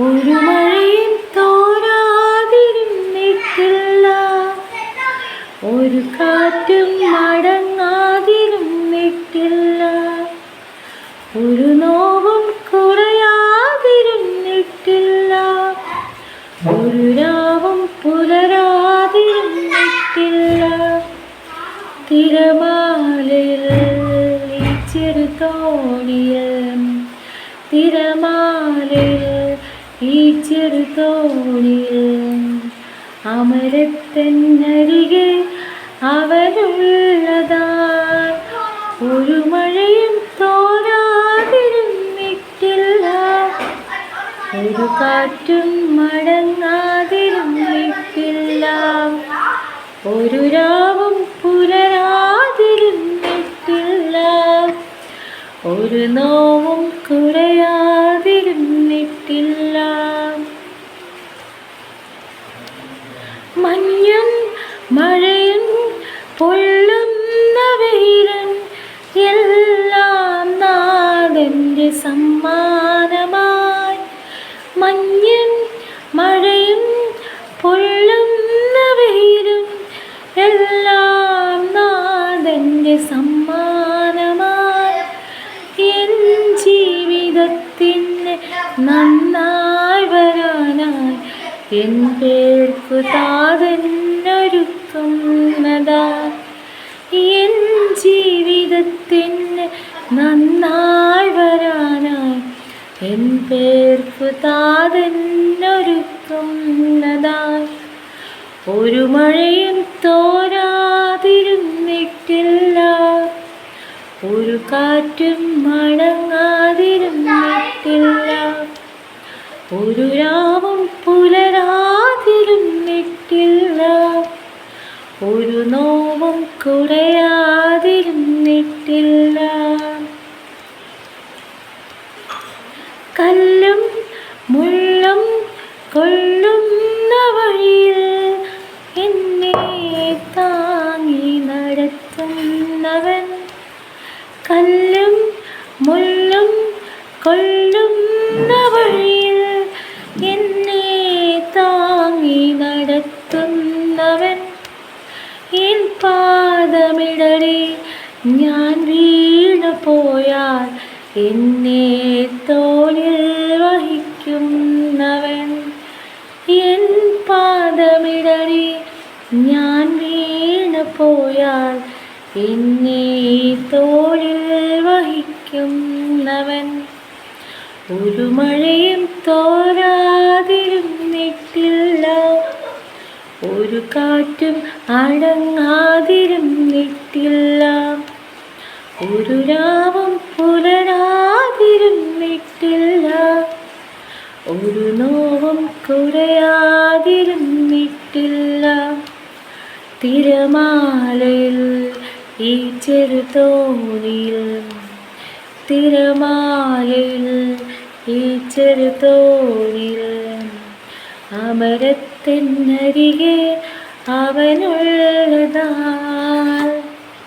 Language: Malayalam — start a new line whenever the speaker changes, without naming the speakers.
ഒരു മഴയും തോരാതിരുന്നിട്ടില്ല. ഒരു കാറ്റും മടങ്ങാതിരുന്നിട്ടില്ല. ഒരു നോവും കുറയാതിരുന്നിട്ടില്ല. ഒരു രാവും പുലരാതിരുന്നിട്ടില്ല. തിരമാലയിൽ ചെറുതോണിയിൽ തിരമാലയിൽ ഈ ചെറുതോണിയിൽ അമരത്തന്നരികെ അവരുള്ളതാ ഒരു മഴയും തോരാതിരുന്നിട്ടില്ല ഒരു കാറ്റും മടങ്ങാതിരുന്നിട്ടില്ല ഒരു രാവും പുലരാതിരുന്നിട്ടില്ല ഒരു നോവും കുറയാതിരുന്നിട്ടില്ല മഞ്ഞും മഴയും പൊള്ളുന്ന വീരൻ എല്ലാം നാടന്റെ സമ്മാനമായി. മഞ്ഞും മഴയും പൊള്ളുന്ന വീരും എല്ലാം നാടന്റെ സമ്മാനമായി. എൻ ജീവിതത്തിന് നന്നായി വരാനായി എൻ പേർക്കു താതന്നൊരുക്കുന്നതാ ജീവിതത്തിന് നന്നായി വരാനായി. എൻ പേർക്കു താതെന്നൊരുക്കുന്നതായി ഒരു മഴയും തോരാതിരുന്നിട്ടില്ല ഒരു കാറ്റും മടങ്ങാതിരുന്നിട്ടില്ല ഒരു രാവും പുലരാതിരുന്നിട്ടില്ല ഒരു നോവും കുറയാതിരുന്നിട്ടില്ല കല്ലും മുള്ളും കൊള്ളുന്ന വഴിയിൽ എന്നെ താങ്ങി നടത്തുന്നവൻ. കല്ലും മുള്ളും കൊള്ളുന്ന വഴിയിൽ എന്നെ താങ്ങി നടത്തുന്നവൻ. ഇൻ പാദമിടറി ഞാൻ വീണു പോയാൽ എന്നെ തോളിൽ വഹിക്കുന്നവൻ. എൻ പാദമിടറി ഞാൻ വീണു പോയാൽ എന്നെ തോളിൽ വഹിക്കുന്നവൻ. ഒരു മഴയും തോരാതിരുന്നിട്ടില്ല ഒരു കാറ്റും അടങ്ങാതിരുന്നിട്ടില്ല ഒരു രാവും പുലരാതിരുന്നിട്ടില്ല. ഒരു നോവും കുറയാതിരുന്നിട്ടില്ല തിരമാലയിൽ ഈ ചെറുതോണിയിൽ തിരമാലയിൽ ഈ ചെറുതോണിൽ അമരത്തിനരികെ അവനുള്ളതാ.